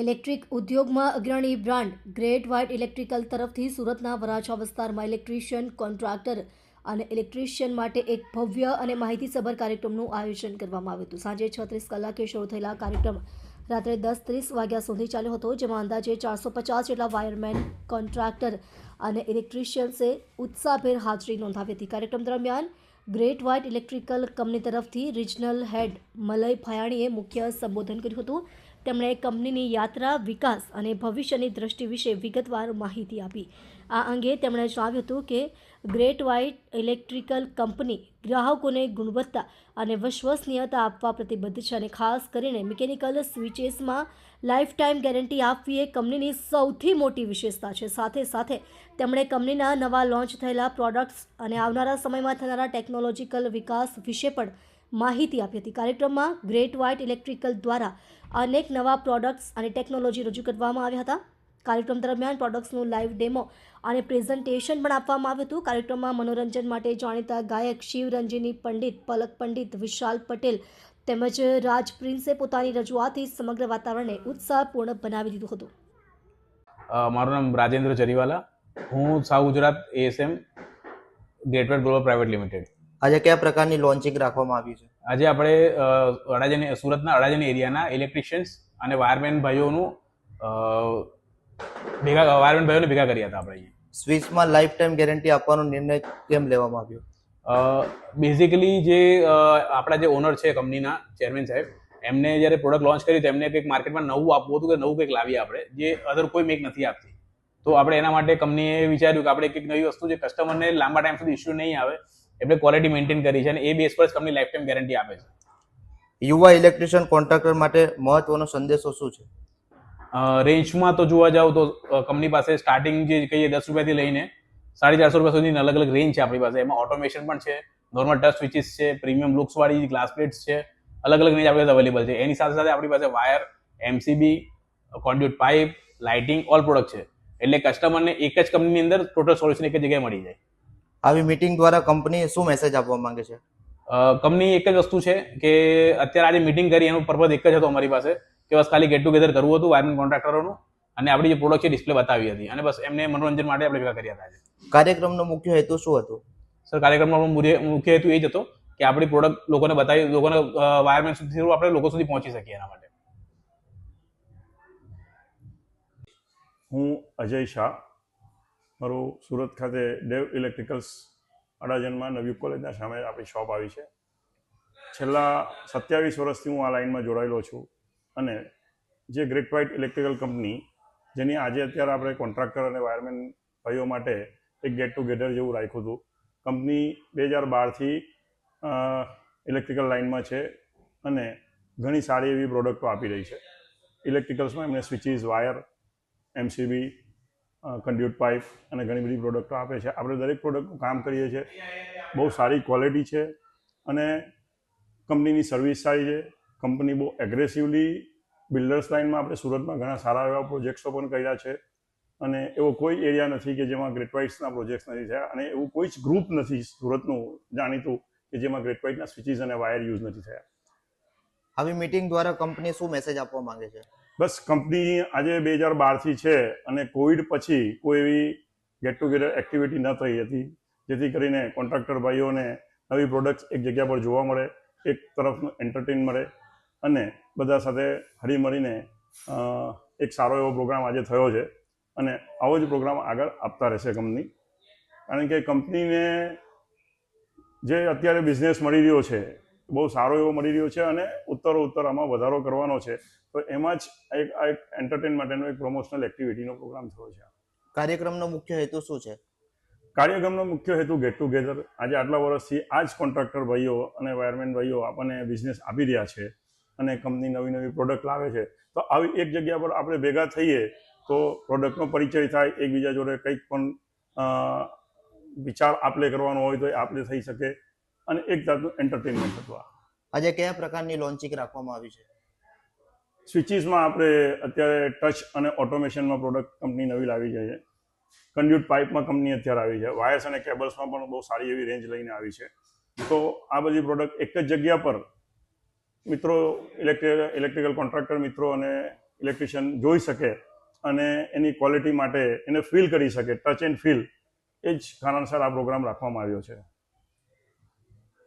Electric ઉદ્યોગમાં અગ્રણી brand great white electrical તરફથી સુરતના વરાછા વિસ્તારમાં ઇલેક્ટ્રિશિયન કોન્ટ્રાક્ટર અને ઇલેક્ટ્રિશિયન માટે એક ભવ્ય અને માહિતીસભર કાર્યક્રમનું આયોજન કરવામાં આવ્યું હતું. સાંજે છત્રીસ કલાકે શરૂ થયેલા કાર્યક્રમ રાત્રે દસ ત્રીસ વાગ્યા સુધી ચાલ્યો હતો, જેમાં અંદાજે ચારસો પચાસ જેટલા વાયરમેન, કોન્ટ્રાક્ટર અને ઇલેક્ટ્રિશિયન્સે ઉત્સાહભેર હાજરી નોંધાવી હતી. કાર્યક્રમ દરમિયાન ગ્રેટ વ્હાઇટ ઇલેક્ટ્રિકલ કંપની તરફથી રિજનલ હેડ મલય ફયાણીએ મુખ્ય સંબોધન કર્યું હતું. તેમણે કંપનીની યાત્રા, વિકાસ અને ભવિષ્યની દ્રષ્ટિ વિશે વિગતવાર માહિતી આપી. આ અંગે તેમણે જણાવ્યું હતું કે, ગ્રેટ વ્હાઇટ ઇલેક્ટ્રિકલ કંપની ગ્રાહકોને ગુણવત્તા અને વિશ્વસનીયતા આપવા પ્રતિબદ્ધ છે અને ખાસ કરીને મિકેનિકલ સ્વિચેસમાં લાઈફ ટાઈમ ગેરંટી આપવી એ કંપનીની સૌથી મોટી વિશેષતા છે. સાથે સાથે, તેમણે કંપનીના નવા લોન્ચ થયેલા પ્રોડક્ટ્સ અને આવનારા સમયમાં થનારા ટેકનોલોજીકલ વિકાસ વિશે પણ માહિતી આપી હતી. કાર્યક્રમમાં ગ્રેટ વ્હાઇટ ઇલેક્ટ્રિકલ દ્વારા અનેક નવા પ્રોડક્ટ્સ અને ટેકનોલોજી રજૂ કરવામાં આવ્યા હતા. કાર્યક્રમ દરમિયાન પ્રોડક્ટ્સનું લાઈવ ડેમો અને પ્રેઝન્ટેશન પણ આપવામાં આવ્યું હતું. કાર્યક્રમમાં મનોરંજન માટે જાણીતા ગાયક શિવરંજની પંડિત, પલક પંડિત, વિશાલ પટેલ તેમજ રાજ પ્રિન્સે પોતાની રજૂઆતથી સમગ્ર વાતાવરણને ઉત્સાહપૂર્ણ બનાવી દીધું હતું. મારું નામ રાજેન્દ્ર ચરીવાલા હું south Gujarat ASM gateway global private limited આજે કયા પ્રકારની લોન્ચિંગ રાખવામાં આવી છે? આજે આપણે અડાજણ સુરતના અડાજણ એરિયાના ઇલેક્ટ્રિશિયન્સ અને વાયરમેન ભાઈઓનું ભેગા વાયરમેન ભાઈઓને ભેગા કર્યા હતા આપણે સ્વિચમાં લાઈફ ટાઈમ ગેરંટી આપવાનો નિર્ણય કેમ લેવામાં આવ્યો? બેઝિકલી જે આપણા જે ઓનર છે કંપનીના ચેરમેન સાહેબ એમને જ્યારે પ્રોડક્ટ લોન્ચ કરી તો એમને કંઈક માર્કેટમાં નવું આપવું હતું કે નવું કંઈક લાવીએ આપણે જે અધર કોઈ મેક નથી આપતી. તો આપણે એના માટે કંપનીએ વિચાર્યું કે આપણે કંઈક નવી વસ્તુ જે કસ્ટમરને લાંબા ટાઈમ સુધી ઇશ્યુ નહીં આવે એટલે ક્વોલિટી મેન્ટેન કરી છે અને એ બેસ પર જ કંપની લાઈફ ટાઈમ ગેરંટી આપે છે. યુવા ઇલેક્ટ્રિશિયન કોન્ટ્રાક્ટર માટે મહત્વનો સંદેશો શું છે? રેન્જમાં તો જોવા જાવ તો કંપની પાસે સ્ટાર્ટિંગ જે કહીએ દસ રૂપિયાથી લઈને સાડી ચારસો રૂપિયા સુધીની અલગ અલગ રેન્જ છે આપણી પાસે. એમાં ઓટોમેશન પણ છે નોર્મલ ટચ સ્વિચિસ છે પ્રીમિયમ લુક્સવાળી ગ્લાસ પ્લેટ્સ છે અલગ અલગ રેન્જ આપણી પાસે અવેલેબલ છે. એની સાથે સાથે આપણી પાસે wire MCB conduit pipe lighting all product છે. એટલે કસ્ટમરને એક જ કંપનીની અંદર ટોટલ સોલ્યુશન એક જ જગ્યાએ મળી જાય. આવી મીટિંગ દ્વારા કંપની શું મેસેજ આપવા માંગે છે? કંપની એક જ વસ્તુ છે કે અત્યારે આજે મીટિંગ કરી એનો પર્પઝ એક જ હતો અમારી પાસે કે બસ ખાલી ગેટ ટુગેધર કરવું હતું વાયરમેન કોન્ટ્રાક્ટરોનું અને આપણી જે પ્રોડક્ટ છે ડિસ્પ્લે બતાવી હતી. અને બસ એમને મનોરંજન માટે આપણે ભેગા કર્યા હતા કાર્યક્રમનો મુખ્ય હેતુ શું હતો? સર કાર્યક્રમનો મુખ્ય મુખ્ય હેતુ એ જ હતો કે આપણી પ્રોડક્ટ લોકોને બતાવી લોકોને વાયરમેન સુધી આપણે લોકો સુધી પહોંચી શકીએ એના માટે. હું અજય શાહ મારું સુરત ખાતે દેવ ઇલેક્ટ્રિકલ્સ અડાજણમાં નવી કોલેજના સામે આપણી શોપ આવી છે. છેલ્લા સત્યાવીસ વર્ષથી હું આ લાઇનમાં જોડાયેલો છું અને જે ગ્રેટ વ્હાઇટ ઇલેક્ટ્રિકલ કંપની, જેની આજે અત્યારે આપણે કોન્ટ્રાક્ટર અને વાયરમેન ભાઈઓ માટે એક ગેટ ટુગેધર જેવું રાખ્યું હતું. કંપની બે હજાર બારથી ઇલેક્ટ્રિકલ લાઇનમાં છે અને ઘણી સારી એવી પ્રોડક્ટો આપી રહી છે. ઇલેક્ટ્રિકલ્સમાં એમને switches, wires, MCB conduit pipe અને ઘણી બધી પ્રોડક્ટો આપે છે. આપણે દરેક પ્રોડક્ટનું કામ કરીએ છીએ. બહુ સારી ક્વોલિટી છે અને કંપનીની સર્વિસ સારી છે. કંપની બહુ એગ્રેસિવલી બિલ્ડર્સ લાઇનમાં આપણે સુરતમાં ઘણા સારા એવા પ્રોજેક્ટ્સો પણ કર્યા છે. અને એવો કોઈ એરિયા નથી કે જેમાં ગ્રેટવાઇટ્સના પ્રોજેક્ટ્સ નથી થયા અને એવું કોઈ જ ગ્રુપ નથી સુરતનું જાણીતું કે જેમાં ગ્રેટવાઇટના સ્વિચીસ અને વાયર યુઝ નથી થયા. આવી મીટિંગ દ્વારા કંપની શું મેસેજ આપવા માંગે છે? બસ કંપની આજે બે હજાર બારથી છે અને કોવિડ પછી કોઈ એવી ગેટ ટુગેધર એક્ટિવિટી ન થઈ હતી. જેથી કરીને કોન્ટ્રાક્ટર ભાઈઓને નવી પ્રોડક્ટ્સ એક જગ્યા પર જોવા મળે, એક તરફનું એન્ટરટેન મળે અને બધા સાથે હળીમળીને એક સારો એવો પ્રોગ્રામ આજે થયો છે અને આવો જ પ્રોગ્રામ આગળ આપતા રહેશે કંપની. કારણ કે કંપનીને જે અત્યારે બિઝનેસ મળી રહ્યો છે બહુ સારો એવો મળી રહ્યો છે અને ઉત્તરો ઉત્તર આમાં વધારો કરવાનો છે. તો એમાં જ એક આ એક એન્ટરટેન માટેનો એક પ્રમોશનલ એક્ટિવિટીનો પ્રોગ્રામ થયો છે. કાર્યક્રમનો મુખ્ય હેતુ શું છે? કાર્યક્રમનો મુખ્ય હેતુ ગેટ ટુગેધર આજે આટલા વર્ષથી આ જ કોન્ટ્રાક્ટર ભાઈઓ અને વાયરમેન ભાઈઓ આપણને બિઝનેસ આપી રહ્યા છે અને કંપની નવી નવી પ્રોડક્ટ લાવે છે. તો આવી એક જગ્યા પર આપણે ભેગા થઈએ તો પ્રોડક્ટનો પરિચય થાય એકબીજા જોડે કંઈક પણ વિચાર આપલે કરવાનો હોય તો એ આપલે થઈ શકે. અને એક જાતનું એન્ટરટેનમેન્ટ હતું આ. આજે કયા પ્રકારની લોન્ચિંગ રાખવામાં આવી છે? સ્વિચીસમાં આપણે અત્યારે ટચ અને ઓટોમેશનમાં પ્રોડક્ટ કંપની નવી લાવી છે. કન્ડ્યુટ પાઇપમાં કંપની અત્યારે આવી છે. વાયર્સ અને કેબલ્સમાં પણ બહુ સારી એવી રેન્જ લઈને આવી છે. તો આ બધી પ્રોડક્ટ એક જ જગ્યા પર મિત્રો ઇલેક્ટ્રિક ઇલેક્ટ્રિકલ કોન્ટ્રાક્ટર મિત્રો અને ઇલેક્ટ્રિશિયન જોઈ શકે અને એની ક્વોલિટી માટે એને ફીલ કરી શકે ટચ એન્ડ ફીલ એ જ કારણસર આ પ્રોગ્રામ રાખવામાં આવ્યો છે.